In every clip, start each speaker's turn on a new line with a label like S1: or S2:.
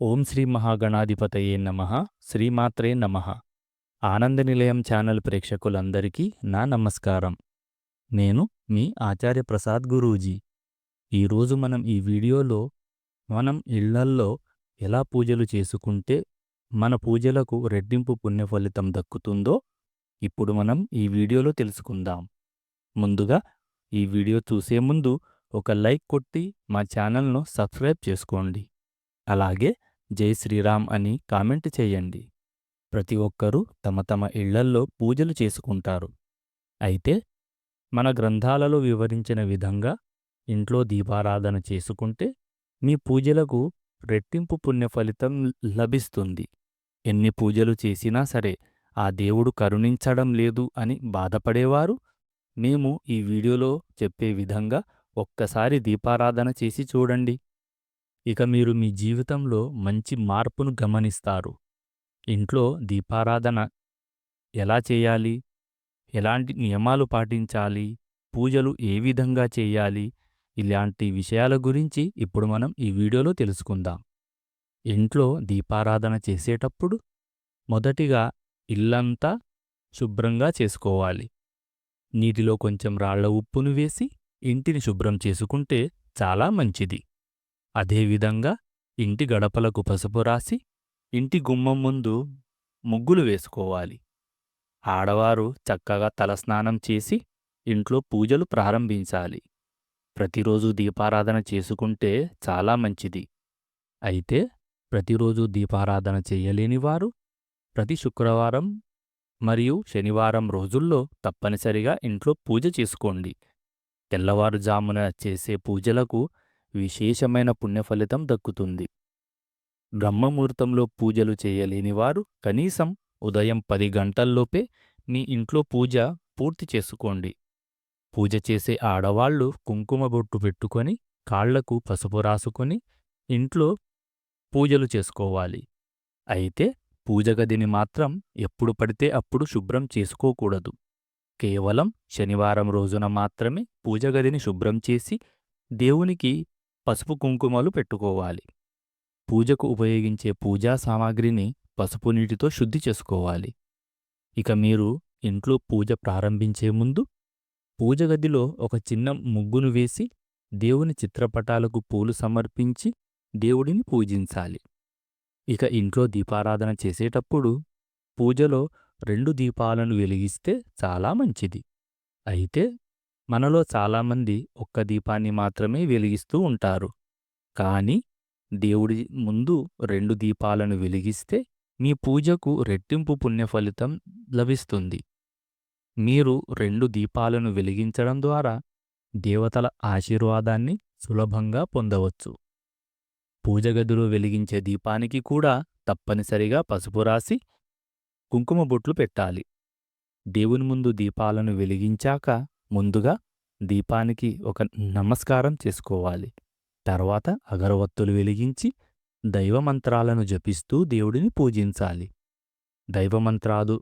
S1: ఓం శ్రీ మహాగణాధిపతయే నమ. శ్రీమాత్రే నమ. ఆనంద నిలయం ఛానల్ ప్రేక్షకులందరికీ నా నమస్కారం. నేను మీ ఆచార్య ప్రసాద్ గురూజీ. ఈరోజు మనం ఈ వీడియోలో మనం ఇళ్ళల్లో ఎలా పూజలు చేసుకుంటే మన పూజలకు రెట్టింపు పుణ్య ఫలితం దక్కుతుందో ఇప్పుడు మనం ఈ వీడియోలో తెలుసుకుందాం. ముందుగా ఈ వీడియో చూసే ముందు ఒక లైక్ కొట్టి మా ఛానల్ను సబ్స్క్రైబ్ చేసుకోండి. అలాగే జై శ్రీరామ్ అని కామెంట్ చేయండి. ప్రతి ఒక్కరూ తమ తమ ఇళ్ళల్లో పూజలు చేసుకుంటారు. అయితే మన గ్రంథాలలో వివరించిన విధంగా ఇంట్లో దీపారాధన చేసుకుంటే మీ పూజలకు రెట్టింపు పుణ్య ఫలితం లభిస్తుంది. ఎన్ని పూజలు చేసినా సరే ఆ దేవుడు కరుణించడం లేదు అని బాధపడేవారు? మేము ఈ వీడియోలో చెప్పే విధంగా ఒక్కసారి దీపారాధన చేసి చూడండి. ఇక మీరు మీ జీవితంలో మంచి మార్పును గమనిస్తారు. ఇంట్లో దీపారాధన ఎలా చేయాలి? ఎలాంటి నియమాలు పాటించాలి? పూజలు ఏ విధంగా చేయాలి? ఇలాంటి విషయాల గురించి ఇప్పుడు మనం ఈ వీడియోలో తెలుసుకుందాం. ఇంట్లో దీపారాధన చేసేటప్పుడు మొదటిగా ఇల్లంతా శుభ్రంగా చేసుకోవాలి. నీటిలో కొంచెం రాళ్ళ ఉప్పును వేసి ఇంటిని శుభ్రం చేసుకుంటే చాలా మంచిది. అదేవిధంగా ఇంటి గడపలకు పసుపు రాసి ఇంటి గుమ్మం ముందు ముగ్గులు వేసుకోవాలి. ఆడవారు చక్కగా తలస్నానం చేసి ఇంట్లో పూజలు ప్రారంభించాలి. ప్రతిరోజు దీపారాధన చేసుకుంటే చాలా మంచిది. అయితే ప్రతిరోజు దీపారాధన చేయలేని వారు ప్రతి శుక్రవారం మరియు శనివారం రోజుల్లో తప్పనిసరిగా ఇంట్లో పూజ చేసుకోండి. తెల్లవారుజామున చేసే పూజలకు విశేషమైన పుణ్యఫలితం దక్కుతుంది. బ్రహ్మముహూర్తంలో పూజలు చేయలేనివారు కనీసం ఉదయం పది గంటల్లోపే మీ ఇంట్లో పూజ పూర్తి చేసుకోండి. పూజ చేసే ఆడవాళ్ళు కుంకుమ బొట్టు పెట్టుకొని కాళ్ళకు పసుపు రాసుకొని ఇంట్లో పూజలు చేసుకోవాలి. అయితే పూజ గదిని మాత్రం ఎప్పుడు పడితే అప్పుడు శుభ్రం చేసుకోకూడదు. కేవలం శనివారం రోజున మాత్రమే పూజ గదిని శుభ్రం చేసి దేవునికి పసుపు కుంకుమలు పెట్టుకోవాలి. పూజకు ఉపయోగించే పూజా సామాగ్రిని పసుపు నీటితో శుద్ధి చేసుకోవాలి. ఇక మీరు ఇంట్లో పూజ ప్రారంభించే ముందు పూజ గదిలో ఒక చిన్న ముగ్గును వేసి దేవుని చిత్రపటాలకు పూలు సమర్పించి దేవుడిని పూజించాలి. ఇక ఇంట్లో దీపారాధన చేసేటప్పుడు పూజలో రెండు దీపాలను వెలిగిస్తే చాలా మంచిది. అయితే మనలో చాలామంది ఒక్క దీపాన్ని మాత్రమే వెలిగిస్తూ ఉంటారు. కానీ దేవుడి ముందు రెండు దీపాలను వెలిగిస్తే మీ పూజకు రెట్టింపు పుణ్యఫలితం లభిస్తుంది. మీరు రెండు దీపాలను వెలిగించడం ద్వారా దేవతల ఆశీర్వాదాన్ని సులభంగా పొందవచ్చు. పూజగదిలో వెలిగించే దీపానికి కూడా తప్పనిసరిగా పసుపు రాసి కుంకుమ బొట్లు పెట్టాలి. దేవుని ముందు దీపాలను వెలిగించాక ముందుగా దీపానికి ఒక నమస్కారం చేసుకోవాలి. తర్వాత అగరవత్తులు వెలిగించి దైవమంత్రాలను జపిస్తూ దేవుడిని పూజించాలి. దైవమంత్రాలు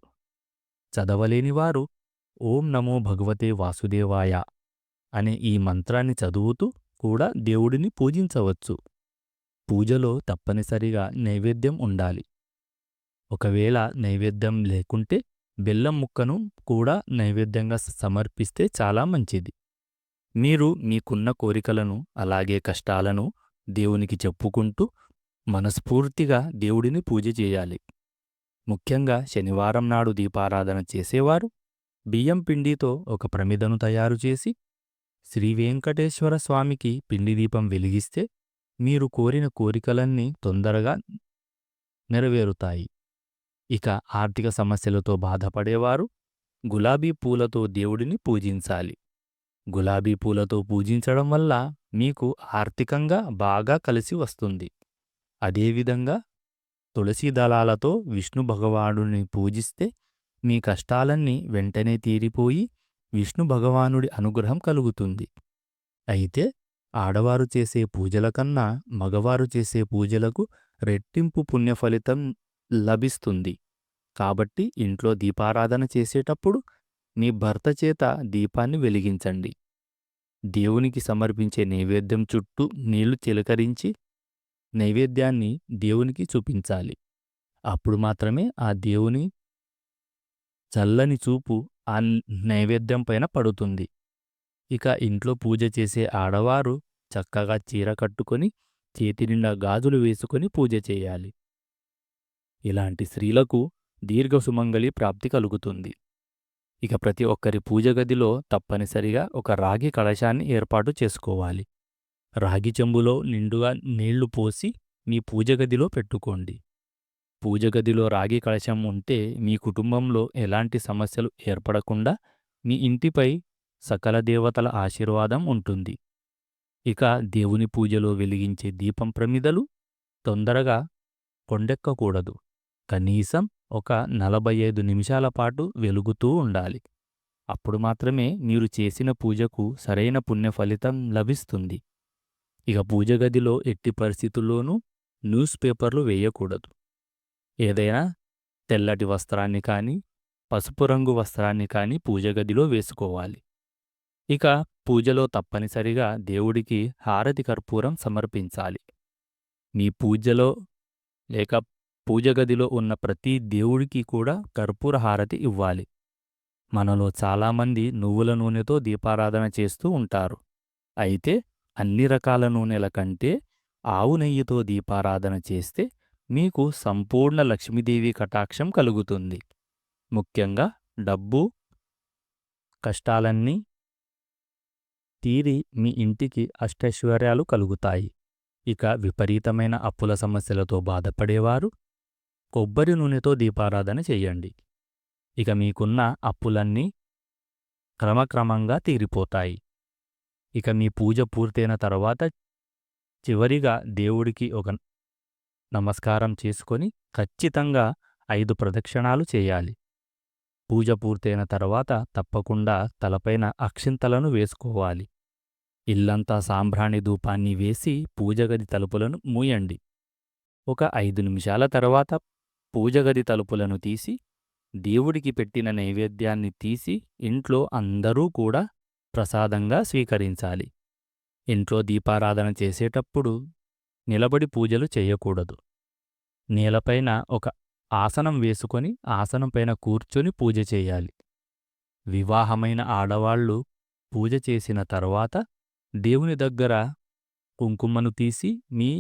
S1: చదవలేనివారు ఓం నమో భగవతే వాసుదేవాయ అనే ఈ మంత్రాన్ని చదువుతూ కూడా దేవుడిని పూజించవచ్చు. పూజలో తప్పనిసరిగా నైవేద్యం ఉండాలి. ఒకవేళ నైవేద్యం లేకుంటే బెల్లం ముక్కను కూడా నైవేద్యంగా సమర్పిస్తే చాలా మంచిది. మీరు మీకున్న కోరికలను అలాగే కష్టాలను దేవునికి చెప్పుకుంటూ మనస్ఫూర్తిగా దేవుడిని పూజ చేయాలి. ముఖ్యంగా శనివారం నాడు దీపారాధన చేసేవారు బియ్యం పిండితో ఒక ప్రమిదను తయారు చేసి శ్రీవేంకటేశ్వర స్వామికి పిండి దీపం వెలిగిస్తే మీరు కోరిన కోరికలన్నీ తొందరగా నెరవేరుతాయి. ఇక ఆర్థిక సమస్యలతో బాధపడేవారు గులాబీ పూలతో దేవుడిని పూజించాలి. గులాబీ పూలతో పూజించడం వల్ల మీకు ఆర్థికంగా బాగా కలిసి వస్తుంది. అదేవిధంగా తులసి దళాలతో విష్ణు భగవానుడిని పూజిస్తే మీ కష్టాలన్నీ వెంటనే తీరిపోయి విష్ణు భగవానుడి అనుగ్రహం కలుగుతుంది. అయితే ఆడవారు చేసే పూజల కన్నా మగవారు చేసే పూజలకు రెట్టింపు పుణ్యఫలితం లభిస్తుంది. కాబట్టి ఇంట్లో దీపారాధన చేసేటప్పుడు మీ భర్త చేత దీపాన్ని వెలిగించండి. దేవునికి సమర్పించే నైవేద్యం చుట్టూ నీళ్ళు చిలకరించి నైవేద్యాన్ని దేవునికి చూపించాలి. అప్పుడు మాత్రమే ఆ దేవుని చల్లని చూపు ఆ నైవేద్యం పైన పడుతుంది. ఇక ఇంట్లో పూజ చేసే ఆడవారు చక్కగా చీర కట్టుకొని చేతి నిండా గాజులు వేసుకొని పూజ చేయాలి. ఇలాంటి స్త్రీలకు దీర్ఘ సుమంగళి ప్రాప్తి కలుగుతుంది. ఇక ప్రతి ఒక్కరి పూజ గదిలో తప్పనిసరిగా ఒక రాగి కలశాన్ని ఏర్పాటు చేసుకోవాలి. రాగి చెంబులో నిండుగా నీళ్ళు పోసి మీ పూజ గదిలో పెట్టుకోండి. పూజ గదిలో రాగి కలశం ఉంటే మీ కుటుంబంలో ఎలాంటి సమస్యలు ఏర్పడకుండా మీ ఇంటిపై సకల దేవతల ఆశీర్వాదం ఉంటుంది. ఇక దేవుని పూజలో వెలిగించే దీపం ప్రమిదలు తొందరగా కొండెక్కకూడదు. కనీసం ఒక నలభై ఐదు నిమిషాల పాటు వెలుగుతూ ఉండాలి. అప్పుడు మాత్రమే మీరు చేసిన పూజకు సరైన పుణ్య ఫలితం లభిస్తుంది. ఇక పూజ గదిలో ఎట్టి పరిస్థితుల్లోనూ న్యూస్ పేపర్లు వేయకూడదు. ఏదైనా తెల్లటి వస్త్రాన్ని కానీ పసుపు రంగు వస్త్రాన్ని కానీ పూజ గదిలో వేసుకోవాలి. ఇక పూజలో తప్పనిసరిగా దేవుడికి హారతి కర్పూరం సమర్పించాలి. మీ పూజలో లేక పూజ గదిలో ఉన్న ప్రతి దేవుడికి కూడా కర్పూర హారతి ఇవ్వాలి. మనలో చాలామంది నువ్వుల నూనెతో దీపారాధన చేస్తూ ఉంటారు. అయితే అన్ని రకాల నూనెల కంటే ఆవు నెయ్యితో దీపారాధన చేస్తే మీకు సంపూర్ణ లక్ష్మీదేవి కటాక్షం కలుగుతుంది. ముఖ్యంగా డబ్బు కష్టాలన్నీ తీరి మీ ఇంటికి అష్టైశ్వర్యాలు కలుగుతాయి. ఇక విపరీతమైన అప్పుల సమస్యలతో బాధపడేవారు కొబ్బరి నూనెతో దీపారాధన చెయ్యండి ఇక మీకున్న అప్పులన్నీ క్రమక్రమంగా తీరిపోతాయి. ఇక మీ పూజ పూర్తయిన తర్వాత చివరిగా దేవుడికి ఒక నమస్కారం చేసుకొని ఖచ్చితంగా ఐదు ప్రదక్షిణాలు చేయాలి. పూజ పూర్తయిన తర్వాత తప్పకుండా తలపైన అక్షింతలను వేసుకోవాలి. ఇల్లంతా సాంబ్రాణి ధూపాన్ని వేసి పూజగది తలుపులను మూయండి. ఒక ఐదు నిమిషాల తర్వాత పూజగది తలుపులను తీసి దేవుడికి పెట్టిన నైవేద్యాన్ని తీసి ఇంట్లో అందరూ కూడా ప్రసాదంగా స్వీకరించాలి. ఇంట్లో దీపారాధన చేసేటప్పుడు నిలబడి పూజలు చేయకూడదు. నేలపైన ఒక ఆసనం వేసుకొని ఆసనం పైన కూర్చొని పూజ చేయాలి. వివాహమైన ఆడవాళ్ళు పూజ చేసిన తర్వాత దేవుని దగ్గర కుంకుమను తీసి మీ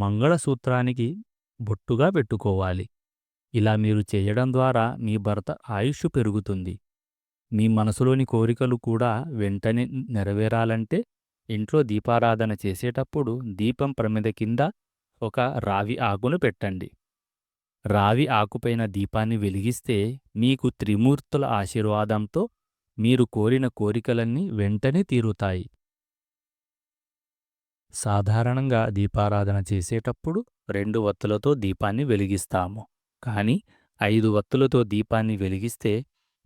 S1: మంగళసూత్రానికి బొట్టుగా పెట్టుకోవాలి. ఇలా మీరు చేయడం ద్వారా మీ భర్త ఆయుష్ పెరుగుతుంది. మీ మనసులోని కోరికలు కూడా వెంటనే నెరవేరాలంటే ఇంట్లో దీపారాధన చేసేటప్పుడు దీపం ప్రమిద కింద ఒక రావి ఆకును పెట్టండి. రావి ఆకుపైన దీపాన్ని వెలిగిస్తే మీకు త్రిమూర్తుల ఆశీర్వాదంతో మీరు కోరిన కోరికలన్నీ వెంటనే తీరుతాయి. సాధారణంగా దీపారాధన చేసేటప్పుడు రెండు వత్తులతో దీపాన్ని వెలిగిస్తాము. కాని ఐదు వత్తులతో దీపాన్ని వెలిగిస్తే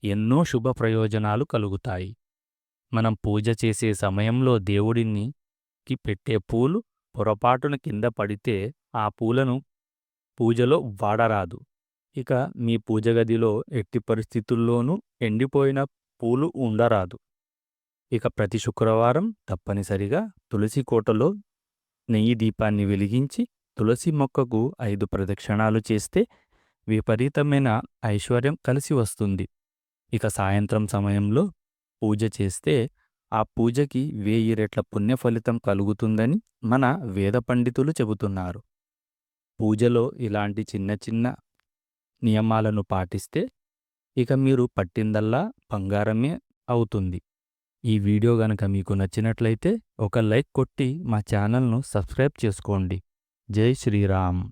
S1: ఎన్నో శుభ ప్రయోజనాలు కలుగుతాయి. మనం పూజ చేసే సమయంలో దేవుడిని కి పెట్టే పూలు పొరపాటున కింద పడితే ఆ పూలను పూజలో వాడరాదు. ఇక మీ పూజ గదిలో ఎట్టి పరిస్థితుల్లోనూ ఎండిపోయిన పూలు ఉండరాదు. ఇక ప్రతి శుక్రవారం తప్పనిసరిగా తులసి కోటలో నెయ్యి దీపాన్ని వెలిగించి తులసి మొక్కకు ఐదు ప్రదక్షిణాలు చేస్తే విపరీతమైన ఐశ్వర్యం కలిసి వస్తుంది. ఇక సాయంత్రం సమయంలో పూజ చేస్తే ఆ పూజకి వేయి రెట్ల పుణ్య ఫలితం కలుగుతుందని మన వేద పండితులు చెబుతున్నారు. పూజలో ఇలాంటి చిన్న చిన్న నియమాలను పాటిస్తే ఇక మీరు పట్టిందల్లా బంగారమే అవుతుంది. ఈ వీడియో గనక మీకు నచ్చినట్లయితే ఒక లైక్ కొట్టి మా ఛానల్ను సబ్స్క్రైబ్ చేసుకోండి. జై శ్రీరామ్.